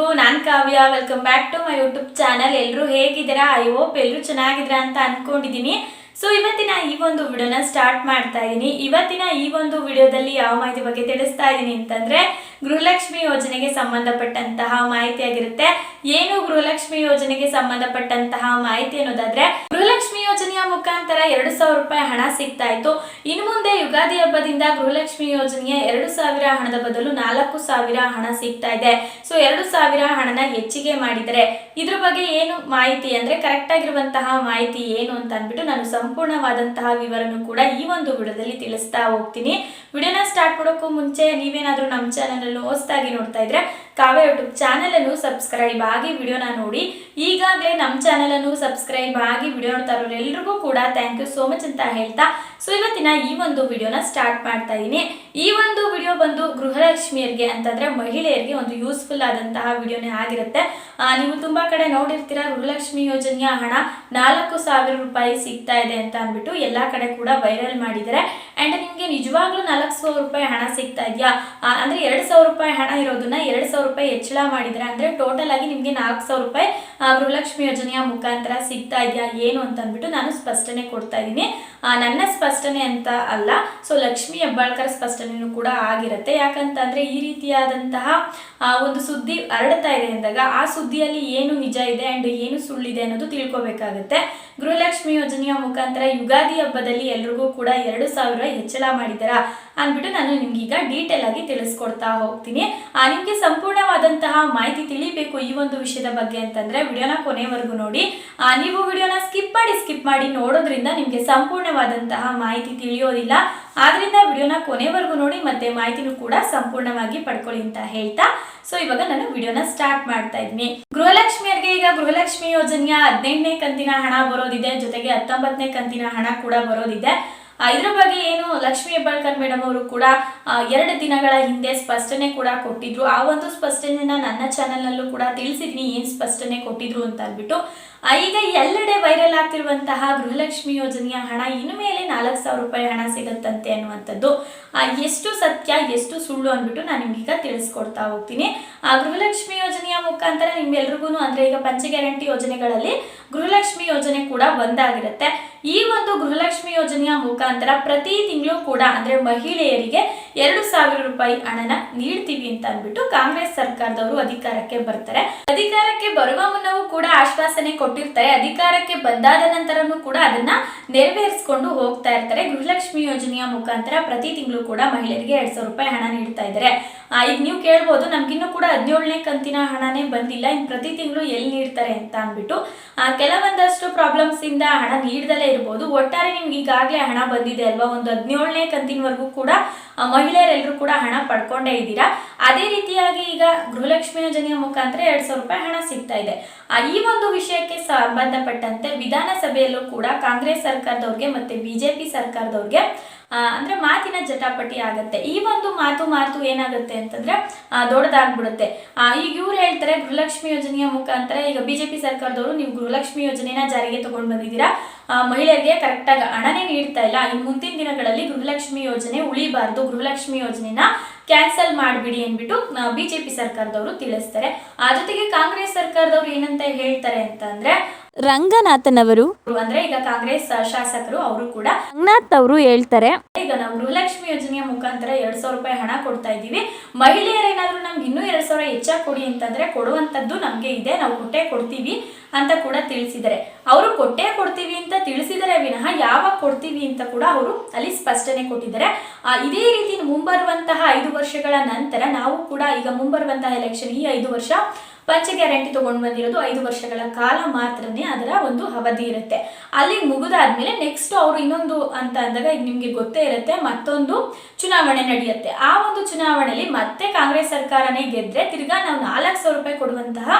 ಎಲ್ರಿಗೂ, ನಾನು Kavya. Welcome back to my YouTube channel ಎಲ್ಲರೂ ಹೇಗಿದ್ದೀರಾ? ಐ ಹೋಪ್ ಎಲ್ಲರೂ ಚೆನ್ನಾಗಿದ್ದೀರಾ ಅಂತ ಅಂದ್ಕೊಂಡಿದ್ದೀನಿ ಸೊ ಇವತ್ತಿನ ಈ ಒಂದು ವಿಡಿಯೋನ ಸ್ಟಾರ್ಟ್ ಮಾಡ್ತಾ ಇದ್ದೀನಿ ಇವತ್ತಿನ ಈ ಒಂದು ವಿಡಿಯೋದಲ್ಲಿ ಯಾವ ಮಾಹಿತಿ ಬಗ್ಗೆ ತಿಳಿಸ್ತಾ ಇದ್ದೀನಿ ಅಂತಂದ್ರೆ ಗೃಹಲಕ್ಷ್ಮಿ ಯೋಜನೆಗೆ ಸಂಬಂಧಪಟ್ಟಂತಹ ಮಾಹಿತಿ ಆಗಿರುತ್ತೆ. ಏನು ಗೃಹಲಕ್ಷ್ಮಿ ಯೋಜನೆಗೆ ಸಂಬಂಧಪಟ್ಟಂತಹ ಮಾಹಿತಿ ಅನ್ನೋದಾದ್ರೆ, ಗೃಹಲಕ್ಷ್ಮಿ ಯೋಜನೆಯ ಮುಖಾಂತರ ಎರಡು ಸಾವಿರ ರೂಪಾಯಿ ಹಣ ಸಿಗ್ತಾ ಇತ್ತು. ಇನ್ನು ಮುಂದೆ ಯುಗಾದಿ ಹಬ್ಬದಿಂದ ಗೃಹಲಕ್ಷ್ಮಿ ಯೋಜನೆಯ ಎರಡು ಸಾವಿರ ಹಣದ ಬದಲು ನಾಲ್ಕು ಸಾವಿರ ಹಣ ಸಿಗ್ತಾ ಇದೆ. ಸೊ ಎರಡು ಸಾವಿರ ಹಣನ ಹೆಚ್ಚಿಗೆ ಮಾಡಿದರೆ ಇದ್ರ ಬಗ್ಗೆ ಏನು ಮಾಹಿತಿ ಅಂದ್ರೆ ಕರೆಕ್ಟ್ ಆಗಿರುವಂತಹ ಮಾಹಿತಿ ಏನು ಅಂತ ಅಂದ್ಬಿಟ್ಟು ನಾನು ಸಂಪೂರ್ಣವಾದಂತಹ ವಿವರನು ಕೂಡ ಈ ಒಂದು ವಿಡಿಯೋದಲ್ಲಿ ತಿಳಿಸ್ತಾ ಹೋಗ್ತೀನಿ. ವಿಡಿಯೋನ ಸ್ಟಾರ್ಟ್ ಮಾಡೋಕ್ಕೂ ಮುಂಚೆ ನೀವೇನಾದ್ರೂ ನಮ್ಮ ಚಾನಲ್ ಅನ್ನು ಹೊಸದಾಗಿ ನೋಡ್ತಾ ಇದ್ರೆ ಕಾವ್ಯ ಯೂಟ್ಯೂಬ್ ಚಾನಲನ್ನು ಸಬ್ಸ್ಕ್ರೈಬ್ ಆಗಿ ವಿಡಿಯೋನ ನೋಡಿ. ಈಗಾಗಲೇ ನಮ್ಮ ಚಾನಲನ್ನು ಸಬ್ಸ್ಕ್ರೈಬ್ ಆಗಿ ವಿಡಿಯೋ ನೋಡ್ತಾ ಎಲ್ರಿಗೂ ಕೂಡ ಥ್ಯಾಂಕ್ ಯು ಸೋ ಮಚ್ ಅಂತ ಹೇಳ್ತಾ. ಸೊ ಇವತ್ತಿನ ಈ ಒಂದು ವಿಡಿಯೋನ ಸ್ಟಾರ್ಟ್ ಮಾಡ್ತಾ ಇದ್ದೀನಿ ಈ ಒಂದು ವಿಡಿಯೋ ಬಂದು ಗೃಹಲಕ್ಷ್ಮಿಯರಿಗೆ ಅಂತಂದ್ರೆ ಮಹಿಳೆಯರಿಗೆ ಒಂದು ಯೂಸ್ಫುಲ್ ಆದಂತಹ ವಿಡಿಯೋನೇ ಆಗಿರುತ್ತೆ. ನೀವು ತುಂಬಾ ಕಡೆ ನೋಡಿರ್ತೀರಾ, ಗೃಹಲಕ್ಷ್ಮಿ ಯೋಜನೆಯ ಹಣ ನಾಲ್ಕು ಸಾವಿರ ರೂಪಾಯಿ ಸಿಗ್ತಾ ಇದೆ ಅಂತ ಅಂದ್ಬಿಟ್ಟು ಎಲ್ಲಾ ಕಡೆ ಕೂಡ ವೈರಲ್ ಮಾಡಿದ್ದಾರೆ. ಅಂಡ್ ನಿಮ್ಗೆ ನಿಜವಾಗ್ಲೂ ನಾಲ್ಕು ಸಾವಿರ ರೂಪಾಯಿ ಹಣ ಸಿಗ್ತಾ ಇದೆಯಾ? ಅಂದ್ರೆ ಎರಡು ರೂಪಾಯಿ ಹಣ ಇರೋದನ್ನ ಎರಡು ರೂಪಾಯಿ ಹೆಚ್ಚಳ ಮಾಡಿದ್ರೆ ಅಂದ್ರೆ ಟೋಟಲ್ ಆಗಿ ನಿಮ್ಗೆ ನಾಲ್ಕು ಸಾವಿರ ರೂಪಾಯಿ ಗೃಹಲಕ್ಷ್ಮಿ ಯೋಜನೆಯ ಮುಖಾಂತರ ಸಿಗ್ತಾ ಇದೆಯಾ, ಏನು ಅಂತ ಅಂದ್ಬಿಟ್ಟು ನಾನು ಸ್ಪಷ್ಟನೆ ಕೊಡ್ತಾ ಇದ್ದೀನಿ. ನನ್ನ ಸ್ಪಷ್ಟನೆ ಅಂತ ಅಲ್ಲ. ಸೊ ಲಕ್ಷ್ಮಿ ಹೆಬ್ಬಾಳ್ಕರ್ ಸ್ಪಷ್ಟನೆಯೂ ಕೂಡ ಆಗಿರುತ್ತೆ. ಯಾಕಂತಂದ್ರೆ ಈ ರೀತಿಯಾದಂತಹ ಒಂದು ಸುದ್ದಿ ಹರಡ್ತಾ ಇದೆ ಅಂದಾಗ ಆ ಸುದ್ದಿಯಲ್ಲಿ ಏನು ನಿಜ ಇದೆ ಅಂಡ್ ಏನು ಸುಳ್ಳಿದೆ ಅನ್ನೋದು ತಿಳ್ಕೊಬೇಕಾಗುತ್ತೆ. ಗೃಹಲಕ್ಷ್ಮಿ ಯೋಜನೆಯ ಮುಖಾಂತರ ಯುಗಾದಿ ಹಬ್ಬದಲ್ಲಿ ಎಲ್ರಿಗೂ ಕೂಡ ಎರಡು ಸಾವಿರ ಹೆಚ್ಚಳ ಮಾಡಿದಾರ ಅಂದ್ಬಿಟ್ಟು ನಾನು ನಿಮ್ಗೀಗ ಡೀಟೇಲ್ ಆಗಿ ತಿಳಿಸ್ಕೊಡ್ತಾ ಹೋಗ್ತೀನಿ. ನಿಮ್ಗೆ ಸಂಪೂರ್ಣವಾದಂತಹ ಮಾಹಿತಿ ತಿಳಿಬೇಕು ಈ ಒಂದು ವಿಷಯದ ಬಗ್ಗೆ ಅಂತಂದ್ರೆ ವಿಡಿಯೋನ ಕೊನೆವರೆಗೂ ನೋಡಿ. ನೀವು ವಿಡಿಯೋನ ಸ್ಕಿಪ್ ಮಾಡಿ ಸ್ಕಿಪ್ ಮಾಡಿ ನೋಡೋದ್ರಿಂದ ನಿಮ್ಗೆ ಸಂಪೂರ್ಣವಾದಂತಹ ಮಾಹಿತಿ ತಿಳಿಯೋದಿಲ್ಲ. ಆದ್ರಿಂದ ವಿಡಿಯೋನ ಕೊನೆವರೆಗೂ ನೋಡಿ, ಮತ್ತೆ ಮಾಹಿತಿನೂ ಕೂಡ ಸಂಪೂರ್ಣವಾಗಿ ಪಡ್ಕೊಳ್ಳಿ ಅಂತ ಹೇಳ್ತಾ. ಸೊ ಇವಾಗ ನಾನು ವಿಡಿಯೋನ ಸ್ಟಾರ್ಟ್ ಮಾಡ್ತಾ ಇದ್ದೀನಿ ಗೃಹಲಕ್ಷ್ಮಿಯರಿಗೆ ಈಗ ಗೃಹಲಕ್ಷ್ಮಿ ಯೋಜನೆಯ ಹದಿನೆಂಟನೇ ಕಂತಿನ ಹಣ ಬರೋದಿದೆ. ಜೊತೆಗೆ ಹತ್ತೊಂಬತ್ತನೇ ಕಂತಿನ ಹಣ ಕೂಡ ಬರೋದಿದೆ. ಇದ್ರ ಬಗ್ಗೆ ಏನು ಲಕ್ಷ್ಮೀ ಹೆಬ್ಬಾಳ್ಕರ್ ಮೇಡಮ್ ಅವರು ಕೂಡ ಎರಡು ದಿನಗಳ ಹಿಂದೆ ಸ್ಪಷ್ಟನೆ ಕೂಡ ಕೊಟ್ಟಿದ್ರು. ಆ ಒಂದು ಸ್ಪಷ್ಟನೆನ ನನ್ನ ಚಾನೆಲ್ನಲ್ಲೂ ಕೂಡ ತಿಳಿಸಿದ್ನಿ. ಏನು ಸ್ಪಷ್ಟನೆ ಕೊಟ್ಟಿದ್ರು ಅಂತ ಅಂದ್ಬಿಟ್ಟು. ಈಗ ಎಲ್ಲೆಡೆ ವೈರಲ್ ಆಗ್ತಿರುವಂತಹ ಗೃಹಲಕ್ಷ್ಮಿ ಯೋಜನೆಯ ಹಣ ಇನ್ನು ಮೇಲೆ ನಾಲ್ಕು ಸಾವಿರ ರೂಪಾಯಿ ಹಣ ಸಿಗುತ್ತಂತೆ ಅನ್ನುವಂಥದ್ದು. ಎಷ್ಟು ಸತ್ಯ, ಎಷ್ಟು ಸುಳ್ಳು ಅಂದ್ಬಿಟ್ಟು ನಾನು ನಿಮ್ಗೀಗ ತಿಳಿಸ್ಕೊಡ್ತಾ ಹೋಗ್ತೀನಿ. ಆ, ಗೃಹಲಕ್ಷ್ಮಿ ಯೋಜನೆಯ ಮುಖಾಂತರ ನಿಮ್ಗೆಲ್ರಿಗೂ ಅಂದ್ರೆ ಈಗ ಪಂಚ ಗ್ಯಾರಂಟಿ ಯೋಜನೆಗಳಲ್ಲಿ ಗೃಹಲಕ್ಷ್ಮಿ ಯೋಜನೆ ಕೂಡ ಒಂದಾಗಿರುತ್ತೆ. ಈ ಒಂದು ಗೃಹಲಕ್ಷ್ಮಿ ಯೋಜನೆಯ ಮುಖಾಂತರ ಪ್ರತಿ ತಿಂಗಳು ಕೂಡ ಅಂದ್ರೆ ಮಹಿಳೆಯರಿಗೆ ಎರಡು ಸಾವಿರ ರೂಪಾಯಿ ಹಣನ ನೀಡ್ತೀವಿ ಅಂತ ಅಂದ್ಬಿಟ್ಟು ಕಾಂಗ್ರೆಸ್ ಸರ್ಕಾರದವರು ಅಧಿಕಾರಕ್ಕೆ ಬರ್ತಾರೆ. ಅಧಿಕಾರಕ್ಕೆ ಬರುವ ಮುನ್ನವೂ ಕೂಡ ಆಶ್ವಾಸನೆ ಕೊಟ್ಟಿರ್ತಾರೆ. ಅಧಿಕಾರಕ್ಕೆ ಬಂದಾದ ನಂತರನೂ ಕೂಡ ಅದನ್ನ ನೆರವೇರಿಸಿಕೊಂಡು ಹೋಗ್ತಾ ಇರ್ತಾರೆ. ಗೃಹಲಕ್ಷ್ಮಿ ಯೋಜನೆಯ ಮುಖಾಂತರ ಪ್ರತಿ ತಿಂಗಳು ಕೂಡ ಮಹಿಳೆಯರಿಗೆ ಎರಡ್ ಸಾವಿರ ರೂಪಾಯಿ ಹಣ ನೀಡ್ತಾ ಇದ್ದಾರೆ. ಈಗ ನೀವು ಕೇಳ್ಬೋದು, ನಮ್ಗಿನ್ನೂ ಕೂಡ ಹದಿನೇಳನೇ ಕಂತಿನ ಹಣನೇ ಬಂದಿಲ್ಲ. ಇನ್ನು ಪ್ರತಿ ತಿಂಗಳು ಎಲ್ಲಿ ನೀಡ್ತಾರೆ ಅಂತ ಅಂದ್ಬಿಟ್ಟು ಕೆಲವೊಂದಷ್ಟು ಪ್ರಾಬ್ಲಮ್ಸ್ ಇಂದ ಹಣ ನೀಡ್ದಲೇ ಇರ್ಬೋದು. ಒಟ್ಟಾರೆ ನಿಮ್ಗೆ ಈಗಾಗಲೇ ಹಣ ಬಂದಿದೆ ಅಲ್ವಾ? ಒಂದು ಹದಿನೇಳನೇ ಕಂತಿನವರೆಗೂ ಕೂಡ ಮಹಿಳೆಯರೆಲ್ಲರೂ ಕೂಡ ಹಣ ಪಡ್ಕೊಂಡೇ ಇದ್ದೀರಾ? ಅದೇ ರೀತಿಯಾಗಿ ಈಗ ಗೃಹಲಕ್ಷ್ಮಿ ಯೋಜನೆಯ ಮುಖಾಂತರ ಎರಡ್ ಸಾವಿರ ರೂಪಾಯಿ ಹಣ ಸಿಗ್ತಾ ಇದೆ. ಈ ಒಂದು ವಿಷಯಕ್ಕೆ ಸಂಬಂಧಪಟ್ಟಂತೆ ವಿಧಾನಸಭೆಯಲ್ಲೂ ಕೂಡ ಕಾಂಗ್ರೆಸ್ ಸರ್ಕಾರದವ್ರಿಗೆ ಮತ್ತೆ ಬಿಜೆಪಿ ಸರ್ಕಾರದವ್ರಿಗೆ ಅಂದ್ರೆ ಮಾತಿನ ಜಟಾಪಟಿ ಆಗತ್ತೆ. ಈ ಒಂದು ಮಾತು ಮಾತು ಏನಾಗುತ್ತೆ ಅಂತಂದ್ರೆ ದೊಡ್ಡದಾಗ್ಬಿಡುತ್ತೆ. ಈಗ ಇವ್ರು ಹೇಳ್ತಾರೆ ಗೃಹಲಕ್ಷ್ಮಿ ಯೋಜನೆಯ ಮುಖಾಂತರ ಈಗ ಬಿಜೆಪಿ ಸರ್ಕಾರದವರು ನೀವು ಗೃಹಲಕ್ಷ್ಮಿ ಯೋಜನೆನ ಜಾರಿಗೆ ತಗೊಂಡು ಬಂದಿದ್ದೀರಾ? ಮಹಿಳೆಯರಿಗೆ ಕರೆಕ್ಟಾಗಿ ಹಣನೇ ನೀಡ್ತಾ ಇಲ್ಲ. ಇನ್ನು ಮುಂದಿನ ದಿನಗಳಲ್ಲಿ ಗೃಹಲಕ್ಷ್ಮಿ ಯೋಜನೆ ಉಳಿಬಾರ್ದು. ಗೃಹಲಕ್ಷ್ಮಿ ಯೋಜನೆನ ಕ್ಯಾನ್ಸಲ್ ಮಾಡಿಬಿಡಿ ಅಂದ್ಬಿಟ್ಟು ಬಿಜೆಪಿ ಸರ್ಕಾರದವರು ತಿಳಿಸ್ತಾರೆ. ಆ ಜೊತೆಗೆ ಕಾಂಗ್ರೆಸ್ ಸರ್ಕಾರದವರು ಏನಂತ ಹೇಳ್ತಾರೆ ಅಂತ ಅಂದ್ರೆ ರಂಗನಾಥನವರು ಅಂದ್ರೆ ಈಗ ಕಾಂಗ್ರೆಸ್ ಶಾಸಕರು ಅವರು ಕೂಡ ರಂಗನಾಥ್ ಅವರು ಹೇಳ್ತಾರೆ. ಈಗ ನಾವು ಗೃಹಲಕ್ಷ್ಮಿ ಯೋಜನೆಯ ಮುಖಾಂತರ ಎರಡ್ ಸಾವಿರ ರೂಪಾಯಿ ಹಣ ಕೊಡ್ತಾ ಇದ್ದೀವಿ. ಮಹಿಳೆಯರೇನಾದ್ರೂ ನಮ್ಗೆ ಇನ್ನೂ ಎರಡ್ ಸಾವಿರ ಹೆಚ್ಚಾಗಿ ಕೊಡಿ ಅಂತಂದ್ರೆ ಕೊಡುವಂತದ್ದು ನಮ್ಗೆ ಇದೆ ನಾವು ಕೊಟ್ಟೆ ಕೊಡ್ತೀವಿ ಅಂತ ಕೂಡ ತಿಳಿಸಿದರೆ ಅವರು ಕೊಟ್ಟೆ ಕೊಡ್ತೀವಿ ಅಂತ ತಿಳಿಸಿದರೆ ವಿನಃ ಯಾವಾಗ ಕೊಡ್ತೀವಿ ಅಂತ ಕೂಡ ಅವರು ಅಲ್ಲಿ ಸ್ಪಷ್ಟನೆ ಕೊಟ್ಟಿದ್ದಾರೆ. ಇದೇ ರೀತಿ ಮುಂಬರುವಂತಹ ಐದು ವರ್ಷಗಳ ನಂತರ ನಾವು ಕೂಡ ಈಗ ಮುಂಬರುವಂತಹ ಎಲೆಕ್ಷನ್ ಈ ಐದು ವರ್ಷ ಪಂಚ ಗ್ಯಾರಂಟಿ ತಗೊಂಡು ಬಂದಿರೋದು ಐದು ವರ್ಷಗಳ ಕಾಲ ಮಾತ್ರನೇ ಅದರ ಒಂದು ಅವಧಿ ಇರುತ್ತೆ. ಅಲ್ಲಿ ಮುಗಿದಾದ್ಮೇಲೆ ನೆಕ್ಸ್ಟ್ ಅವರು ಇನ್ನೊಂದು ಅಂತ ಅಂದಾಗ ಈಗ ನಿಮ್ಗೆ ಗೊತ್ತೇ ಇರುತ್ತೆ, ಮತ್ತೊಂದು ಚುನಾವಣೆ ನಡೆಯುತ್ತೆ. ಆ ಒಂದು ಚುನಾವಣೆಯಲ್ಲಿ ಮತ್ತೆ ಕಾಂಗ್ರೆಸ್ ಸರ್ಕಾರನೇ ಗೆದ್ರೆ ತಿರ್ಗಾ ನಾವು ನಾಲ್ಕು ಸಾವಿರ ರೂಪಾಯಿ ಕೊಡುವಂತಹ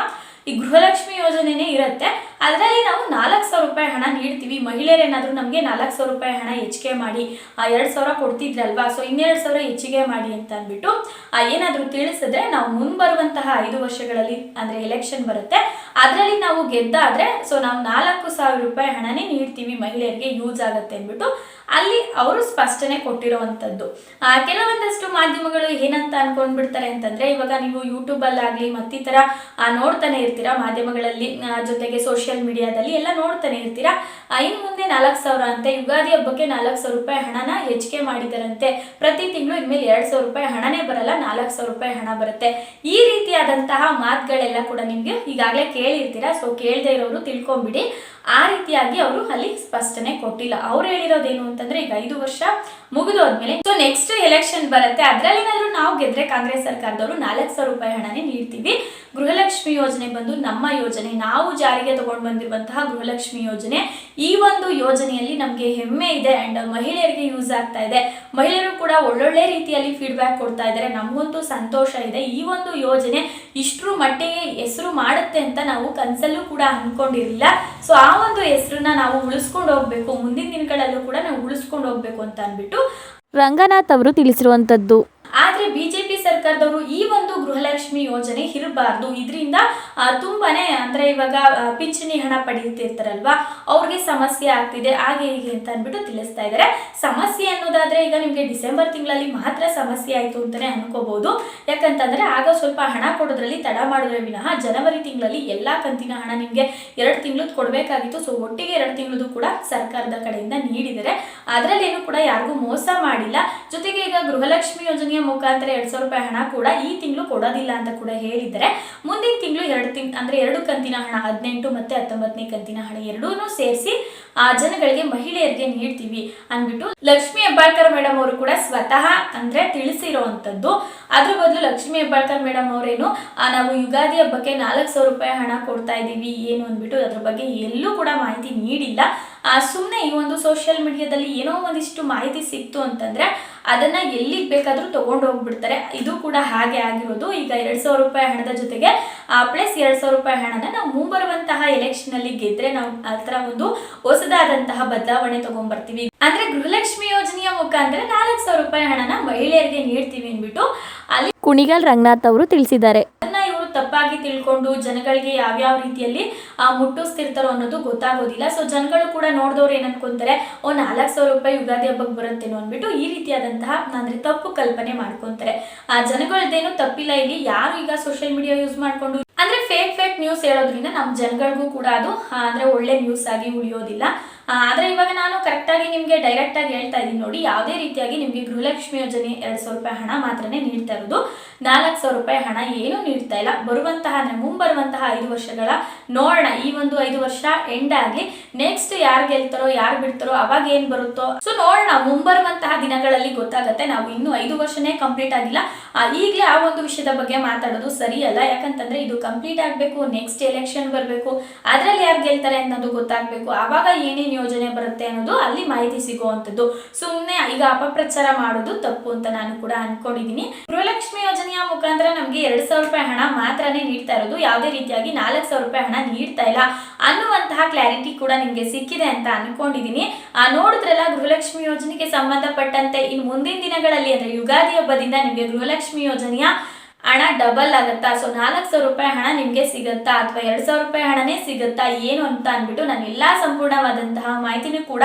ಈ ಗೃಹಲಕ್ಷ್ಮಿ ಯೋಜನೆನೇ ಇರುತ್ತೆ. ಅದರಲ್ಲಿ ನಾವು ನಾಲ್ಕು ಸಾವಿರ ರೂಪಾಯಿ ಹಣ ನೀಡ್ತೀವಿ. ಮಹಿಳೆಯರೇನಾದರೂ ನಮಗೆ ನಾಲ್ಕು ಸಾವಿರ ರೂಪಾಯಿ ಹಣ ಹೆಚ್ಚಿಗೆ ಮಾಡಿ, ಆ ಎರಡು ಸಾವಿರ ಕೊಡ್ತಿದ್ರಲ್ವಾ? ಸೊ ಇನ್ನೆರಡು ಸಾವಿರ ಹೆಚ್ಚಿಗೆ ಮಾಡಿ ಅಂತ ಅಂದ್ಬಿಟ್ಟು ಆ ಏನಾದರೂ ತಿಳಿಸಿದ್ರೆ ನಾವು ಮುಂಬರುವಂತಹ ಐದು ವರ್ಷಗಳಲ್ಲಿ ಅಂದ್ರೆ ಎಲೆಕ್ಷನ್ ಬರುತ್ತೆ. ಅದರಲ್ಲಿ ನಾವು ಗೆದ್ದಾದ್ರೆ, ಸೊ ನಾವು ನಾಲ್ಕು ಸಾವಿರ ರೂಪಾಯಿ ಹಣನೇ ನೀಡ್ತೀವಿ ಮಹಿಳೆಯರಿಗೆ ಯೂಸ್ ಆಗುತ್ತೆ ಅಂದ್ಬಿಟ್ಟು ಅಲ್ಲಿ ಅವರು ಸ್ಪಷ್ಟನೆ ಕೊಟ್ಟಿರುವಂಥದ್ದು ಕೆಲವೊಂದಷ್ಟು ಮಾಧ್ಯಮಗಳು ಏನಂತ ಅನ್ಕೊಂಡ್ಬಿಡ್ತಾರೆ ಅಂತಂದ್ರೆ, ಇವಾಗ ನೀವು ಯೂಟ್ಯೂಬಲ್ಲಾಗಲಿ ಮತ್ತಿತರ ನೋಡ್ತಾನೆ ಇರ್ತೀರಾ ಮಾಧ್ಯಮಗಳಲ್ಲಿ ಜೊತೆಗೆ ಸೋಷಿಯಲ್ ಮೀಡಿಯಾದಲ್ಲಿ ಎಲ್ಲ ನೋಡ್ತಾನೆ ಇರ್ತೀರಾ? ಇನ್ನು ಮುಂದೆ ನಾಲ್ಕು ಸಾವಿರ ಅಂತೆ, ಯುಗಾದಿ ಹಬ್ಬಕ್ಕೆ ನಾಲ್ಕು ಸಾವಿರ ರೂಪಾಯಿ ಹಣನ ಹೆಚ್ಚಿಗೆ ಮಾಡಿದಾರಂತೆ. ಪ್ರತಿ ತಿಂಗಳು ಇನ್ಮೇಲೆ ಎರಡು ಸಾವಿರ ರೂಪಾಯಿ ಹಣನೇ ಬರಲ್ಲ, ನಾಲ್ಕು ಸಾವಿರ ರೂಪಾಯಿ ಹಣ ಬರುತ್ತೆ. ಈ ರೀತಿಯಾದಂತಹ ಮಾತುಗಳೆಲ್ಲ ಕೂಡ ನಿಮಗೆ ಈಗಾಗಲೇ ಕೇಳಿರ್ತೀರಾ? ಸೊ ಕೇಳದೆ ಇರೋರು ತಿಳ್ಕೊಂಬಿಡಿ. ಆ ರೀತಿಯಾಗಿ ಅವರು ಅಲ್ಲಿ ಸ್ಪಷ್ಟನೆ ಕೊಟ್ಟಿಲ್ಲ. ಅವ್ರು ಹೇಳಿರೋದೇನು ಅಂತಂದ್ರೆ ಈಗ ಐದು ವರ್ಷ ಮುಗಿದೋದ್ಮೇಲೆ ಸೊ ನೆಕ್ಸ್ಟ್ ಎಲೆಕ್ಷನ್ ಬರುತ್ತೆ. ಅದರಲ್ಲಿ ನಾವು ಗೆದ್ರೆ ಕಾಂಗ್ರೆಸ್ ಸರ್ಕಾರದವರು ನಾಲ್ಕು ಸಾವಿರ ರೂಪಾಯಿ ಹಣನೇ ನೀಡ್ತೀವಿ. ಗೃಹಲಕ್ಷ್ಮಿ ಯೋಜನೆ ಬಂದು ನಮ್ಮ ಯೋಜನೆ ನಾವು ಜಾರಿಗೆ ತಗೊಂಡು ಬಂದಿರುವಂತಹ ಗೃಹಲಕ್ಷ್ಮಿ ಯೋಜನೆ ಈ ಒಂದು ಯೋಜನೆಯಲ್ಲಿ ನಮಗೆ ಹೆಮ್ಮೆ ಇದೆ ಅಂಡ್ ಮಹಿಳೆಯರಿಗೆ ಯೂಸ್ ಆಗ್ತಾ ಇದೆ. ಮಹಿಳೆಯರು ಕೂಡ ಒಳ್ಳೊಳ್ಳೆ ರೀತಿಯಲ್ಲಿ ಫೀಡ್ಬ್ಯಾಕ್ ಕೊಡ್ತಾ ಇದ್ದಾರೆ. ನಮಗಂತೂ ಸಂತೋಷ ಇದೆ. ಈ ಒಂದು ಯೋಜನೆ ಇಷ್ಟರ ಮಟ್ಟಿಗೆ ಹೆಸರು ಮಾಡುತ್ತೆ ಅಂತ ನಾವು ಕನಸಲ್ಲೂ ಕೂಡ ಅನ್ಕೊಂಡಿರಲಿಲ್ಲ. ಸೊ ಆ ಒಂದು ಹೆಸರನ್ನ ನಾವು ಉಳಿಸ್ಕೊಂಡು ಹೋಗ್ಬೇಕು. ಮುಂದಿನ ದಿನಗಳಲ್ಲೂ ಕೂಡ ನಾವು ಉಳಿಸ್ಕೊಂಡು ಹೋಗ್ಬೇಕು ಅಂತ ಅಂದ್ಬಿಟ್ಟು ರಂಗನಾಥ್ ಅವರು ತಿಳಿಸಿರುವಂತದ್ದು. ಆದ್ರೆ ಬಿಜೆಪಿ ಸರ್ಕಾರದವರು ಈ ಒಂದು ಗೃಹಲಕ್ಷ್ಮಿ ಯೋಜನೆ ಇರಬಾರ್ದು. ಇದರಿಂದ ತುಂಬಾನೇ ಅಂದ್ರೆ ಇವಾಗ ಪಿಂಚಣಿ ಹಣ ಪಡೆಯುತ್ತಿರ್ತಾರಲ್ವಾ? ಅವ್ರಿಗೆ ಸಮಸ್ಯೆ ಆಗ್ತಿದೆ. ಹಾಗೆ ಹೀಗೆ ಅಂತ ಅಂದ್ಬಿಟ್ಟು ತಿಳಿಸ್ತಾ ಇದ್ದಾರೆ. ಸಮಸ್ಯೆ ಅನ್ನೋದಾದ್ರೆ ಈಗ ನಿಮಗೆ ಡಿಸೆಂಬರ್ ತಿಂಗಳಲ್ಲಿ ಮಾತ್ರ ಸಮಸ್ಯೆ ಆಯ್ತು ಅಂತಾನೆ ಅನ್ಕೋಬಹುದು. ಯಾಕಂತಂದ್ರೆ, ಆಗ ಸ್ವಲ್ಪ ಹಣ ಕೊಡೋದ್ರಲ್ಲಿ ತಡ ಮಾಡಿದ್ರೆ ವಿನಃ ಜನವರಿ ತಿಂಗಳಲ್ಲಿ ಎಲ್ಲಾ ಕಂತಿನ ಹಣ ನಿಮಗೆ ಎರಡು ತಿಂಗಳದ್ದು ಕೊಡಬೇಕಾಗಿತ್ತು. ಸೊ ಒಟ್ಟಿಗೆ ಎರಡು ತಿಂಗಳದ್ದು ಕೂಡ ಸರ್ಕಾರದ ಕಡೆಯಿಂದ ನೀಡಿದ್ದಾರೆ. ಅದರಲ್ಲೇನು ಕೂಡ ಯಾರಿಗೂ ಮೋಸ ಮಾಡಿಲ್ಲ. ಜೊತೆಗೆ ಈಗ ಗೃಹಲಕ್ಷ್ಮಿ ಯೋಜನೆಯ ಮುಖಾಂತರ ಎರಡ್ ಸಾವಿರ ರೂಪಾಯಿ ಹಣ ಕೂಡ ಈ ತಿಂಗಳು ಕೊಡೋದಿಲ್ಲ ಅಂತ ಕೂಡ ಹೇಳಿದ್ದಾರೆ. ಮುಂದಿನ ತಿಂಗಳು ಎರಡು ತಿಂಗ್ ಅಂದ್ರೆ ಎರಡು ಕಂತಿನ ಹಣ, ಹದಿನೆಂಟು ಮತ್ತೆ ಹತ್ತೊಂಬತ್ತನೇ ಕಂತಿನ ಹಣ ಎರಡೂ ಸೇರಿಸಿ ಆ ಜನಗಳಿಗೆ ಮಹಿಳೆಯರಿಗೆ ನೀಡ್ತೀವಿ ಅಂದ್ಬಿಟ್ಟು ಲಕ್ಷ್ಮಿ ಹೆಬ್ಬಾಳ್ಕರ್ ಮೇಡಮ್ ಅವರು ಕೂಡ ಸ್ವತಃ ಅಂದ್ರೆ ತಿಳಿಸಿರುವಂತದ್ದು ಅದ್ರ ಬದಲು ಲಕ್ಷ್ಮಿ ಹೆಬ್ಬಾಳ್ಕರ್ ಮೇಡಮ್ ಅವರೇನು ನಾವು ಯುಗಾದಿ ಹಬ್ಬಕ್ಕೆ ನಾಲ್ಕು ಸಾವಿರ ರೂಪಾಯಿ ಹಣ ಕೊಡ್ತಾ ಇದ್ದೀವಿ, ಏನು ಅಂದ್ಬಿಟ್ಟು ಅದ್ರ ಬಗ್ಗೆ ಎಲ್ಲೂ ಕೂಡ ಮಾಹಿತಿ ನೀಡಿಲ್ಲ. ಸುಮ್ಮನೆ ಈ ಒಂದು ಸೋಷಿಯಲ್ ಮೀಡಿಯಾದಲ್ಲಿ ಏನೋ ಒಂದಿಷ್ಟು ಮಾಹಿತಿ ಸಿಕ್ತು ಅಂತಂದ್ರೆ ಅದನ್ನ ಎಲ್ಲಿಗೆ ಬೇಕಾದ್ರೂ ತಗೊಂಡು ಹೋಗ್ಬಿಡ್ತಾರೆ. ಇದು ಕೂಡ ಹಾಗೆ ಆಗಿರೋದು. ಈಗ ಎರಡ್ ಸಾವಿರ ರೂಪಾಯಿ ಹಣದ ಜೊತೆಗೆ ಪ್ಲಸ್ ಎರಡ್ ಸಾವಿರ ರೂಪಾಯಿ ಹಣನ ನಾವು ಮುಂಬರುವಂತಹ ಎಲೆಕ್ಷನ್ ಅಲ್ಲಿ ಗೆದ್ರೆ ನಾವು ಆ ಒಂದು ಹೊಸದಾದಂತಹ ಬದಲಾವಣೆ ತಗೊಂಡ್ಬರ್ತೀವಿ ಅಂದ್ರೆ ಗೃಹಲಕ್ಷ್ಮಿ ಯೋಜನೆಯ ಮುಖಾಂತರ ನಾಲ್ಕು ಸಾವಿರ ರೂಪಾಯಿ ಹಣನ ಮಹಿಳೆಯರಿಗೆ ನೀಡ್ತೀವಿ ಅಂದ್ಬಿಟ್ಟು ಅಲ್ಲಿ ಕುಣಿಗಲ್ ರಂಗನಾಥ್ ಅವರು ತಿಳಿಸಿದ್ದಾರೆ. ತಪ್ಪಾಗಿ ತಿಳ್ಕೊಂಡು ಜನಗಳಿಗೆ ಯಾವ್ಯಾವ ರೀತಿಯಲ್ಲಿ ಆ, ಮುಟ್ಟಿಸ್ತಿರ್ತಾರೋ ಅನ್ನೋದು ಗೊತ್ತಾಗೋದಿಲ್ಲ. ಸೊ ಜನಗಳು ಕೂಡ ನೋಡಿದವ್ರು ಏನು ಓ ನಾಲ್ಕು ಸಾವಿರ ರೂಪಾಯಿ ಯುಗಾದಿ ಹಬ್ಬಕ್ಕೆ ಬರುತ್ತೇನೋ ಅಂದ್ಬಿಟ್ಟು ಈ ರೀತಿಯಾದಂತಹ ಅಂದ್ರೆ ತಪ್ಪು ಕಲ್ಪನೆ ಮಾಡ್ಕೊಂತಾರೆ. ಆ ಜನಗಳದ್ದೇನು ತಪ್ಪಿಲ್ಲ ಇಲ್ಲಿ. ಯಾರು ಈಗ ಸೋಷಿಯಲ್ ಮೀಡಿಯಾ ಯೂಸ್ ಮಾಡ್ಕೊಂಡು ಅಂದ್ರೆ ಫೇಕ್ ಫೇಕ್ ನ್ಯೂಸ್ ಹೇಳೋದ್ರಿಂದ ನಮ್ಮ ಜನಗಳಿಗೂ ಕೂಡ ಅದು ಅಂದ್ರೆ ಒಳ್ಳೆ ನ್ಯೂಸ್ ಆಗಿ ಉಳಿಯೋದಿಲ್ಲ. ಆದ್ರೆ ಇವಾಗ ನಾನು ಕರೆಕ್ಟ್ ಆಗಿ ನಿಮ್ಗೆ ಡೈರೆಕ್ಟ್ ಆಗಿ ಹೇಳ್ತಾ ಇದ್ದೀನಿ ನೋಡಿ, ಯಾವುದೇ ರೀತಿಯಾಗಿ ನಿಮ್ಗೆ ಗೃಹಲಕ್ಷ್ಮಿ ಯೋಜನೆ ಎರಡ್ ಸಾವಿರ ರೂಪಾಯಿ ಹಣ ಮಾತ್ರನೇ ನೀಡ್ತಾ ಇರೋದು. ನಾಲ್ಕು ಸಾವಿರ ರೂಪಾಯಿ ಹಣ ಏನು ನೀಡ್ತಾ ಇಲ್ಲ. ಬರುವಂತಹ ಮುಂಬರುವಂತಹ ಐದು ವರ್ಷಗಳ ನೋಡೋಣ. ಈ ಒಂದು ಐದು ವರ್ಷ ಎಂಡ್ ಆಗಲಿ ನೆಕ್ಸ್ಟ್ ಯಾರು ಗೆಲ್ತಾರೋ, ಯಾರು ಬಿಡ್ತಾರೋ, ಅವಾಗ ಏನ್ ಬರುತ್ತೋ. ಸೊ ನೋಡೋಣ. ಮುಂಬರುವಂತಹ ದಿನಗಳಲ್ಲಿ ಗೊತ್ತಾಗುತ್ತೆ. ನಾವು ಇನ್ನು ಐದು ವರ್ಷನೇ ಕಂಪ್ಲೀಟ್ ಆಗಿಲ್ಲ. ಈಗಲೇ ಈಗ್ಲೇ ಆ ಒಂದು ವಿಷಯದ ಬಗ್ಗೆ ಮಾತಾಡೋದು ಸರಿಯಲ್ಲ. ಯಾಕಂತಂದ್ರೆ ಇದು ಕಂಪ್ಲೀಟ್ ಆಗಬೇಕು ನೆಕ್ಸ್ಟ್ ಎಲೆಕ್ಷನ್ ಬರಬೇಕು. ಅದ್ರಲ್ಲಿ ಯಾರು ಗೆಲ್ತಾರೆ ಅನ್ನೋದು ಗೊತ್ತಾಗಬೇಕು. ಆವಾಗ ಏನೇನು ಯೋಜನೆ ಬರುತ್ತೆ ಅನ್ನೋದು ಅಲ್ಲಿ ಮಾಹಿತಿ ಸಿಗುವಂಥದ್ದು. ಸುಮ್ಮನೆ ಈಗ ಅಪಪ್ರಚಾರ ಮಾಡೋದು ತಪ್ಪು ಅಂತ ನಾನು ಕೂಡ ಅನ್ಕೊಂಡಿದ್ದೀನಿ ಗೃಹಲಕ್ಷ್ಮಿ ಯೋಜನೆಯ ಮುಖಾಂತರ ನಮಗೆ ಎರಡ್ ಸಾವಿರ ರೂಪಾಯಿ ಹಣ ಮಾತ್ರನೇ ನೀಡ್ತಾ ಇರೋದು. ಯಾವುದೇ ರೀತಿಯಾಗಿ ನಾಲ್ಕು ಸಾವಿರ ರೂಪಾಯಿ ಹಣ ನೀಡ್ತಾ ಇಲ್ಲ ಅನ್ನುವಂತಹ ಕ್ಲಾರಿಟಿ ಕೂಡ ನಿಮಗೆ ಸಿಕ್ಕಿದೆ ಅಂತ ಅನ್ಕೊಂಡಿದ್ದೀನಿ ಆ, ನೋಡಿದ್ರಲ್ಲ, ಗೃಹಲಕ್ಷ್ಮಿ ಯೋಜನೆಗೆ ಸಂಬಂಧಪಟ್ಟಂತೆ ಇನ್ನು ಮುಂದಿನ ದಿನಗಳಲ್ಲಿ ಅಂದ್ರೆ ಯುಗಾದಿ ಹಬ್ಬದಿಂದ ನಿಮಗೆ ಗೃಹಲಕ್ಷ್ಮಿ ಯೋಜನೆಯ ಹಣ ಡಬಲ್ ಆಗುತ್ತಾ? ಸೊ ನಾಲ್ಕು ಸಾವಿರ ರೂಪಾಯಿ ಹಣ ನಿಮಗೆ ಸಿಗುತ್ತಾ? ಅಥವಾ ಎರಡು ಸಾವಿರ ರೂಪಾಯಿ ಹಣನೇ ಸಿಗುತ್ತಾ? ಏನು ಅಂತ ಅಂದ್ಬಿಟ್ಟು ನಾನು ಎಲ್ಲ ಸಂಪೂರ್ಣವಾದಂತಹ ಮಾಹಿತಿನೂ ಕೂಡ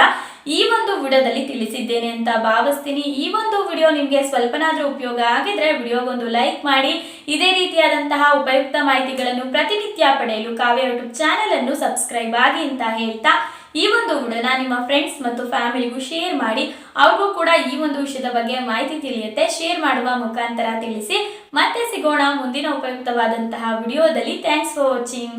ಈ ಒಂದು ವಿಡಿಯೋದಲ್ಲಿ ತಿಳಿಸಿದ್ದೇನೆ ಅಂತ ಭಾವಿಸ್ತೀನಿ. ಈ ಒಂದು ವಿಡಿಯೋ ನಿಮಗೆ ಸ್ವಲ್ಪನಾದರೂ ಉಪಯೋಗ ಆಗಿದ್ರೆ ವಿಡಿಯೋಗೊಂದು ಲೈಕ್ ಮಾಡಿ. ಇದೇ ರೀತಿಯಾದಂತಹ ಉಪಯುಕ್ತ ಮಾಹಿತಿಗಳನ್ನು ಪ್ರತಿನಿತ್ಯ ಪಡೆಯಲು ಕಾವ್ಯ ಯೂಟ್ಯೂಬ್ ಚಾನೆಲ್ ಅನ್ನು ಸಬ್ಸ್ಕ್ರೈಬ್ ಆಗಿ ಅಂತ ಹೇಳ್ತಾ ಈ ಒಂದು ವಿಡಿಯೋನ ನಿಮ್ಮ ಫ್ರೆಂಡ್ಸ್ ಮತ್ತು ಫ್ಯಾಮಿಲಿಗೂ ಶೇರ್ ಮಾಡಿ, ಅವ್ರಿಗೂ ಕೂಡ ಈ ಒಂದು ವಿಷಯದ ಬಗ್ಗೆ ಮಾಹಿತಿ ತಿಳಿಯುತ್ತೆ. ಶೇರ್ ಮಾಡುವ ಮುಖಾಂತರ ತಿಳಿಸಿ. ಮತ್ತೆ ಸಿಗೋಣ ಮುಂದಿನ ಉಪಯುಕ್ತವಾದಂತಹ ವಿಡಿಯೋದಲ್ಲಿ ಥ್ಯಾಂಕ್ಸ್ ಫಾರ್ ವಾಚಿಂಗ್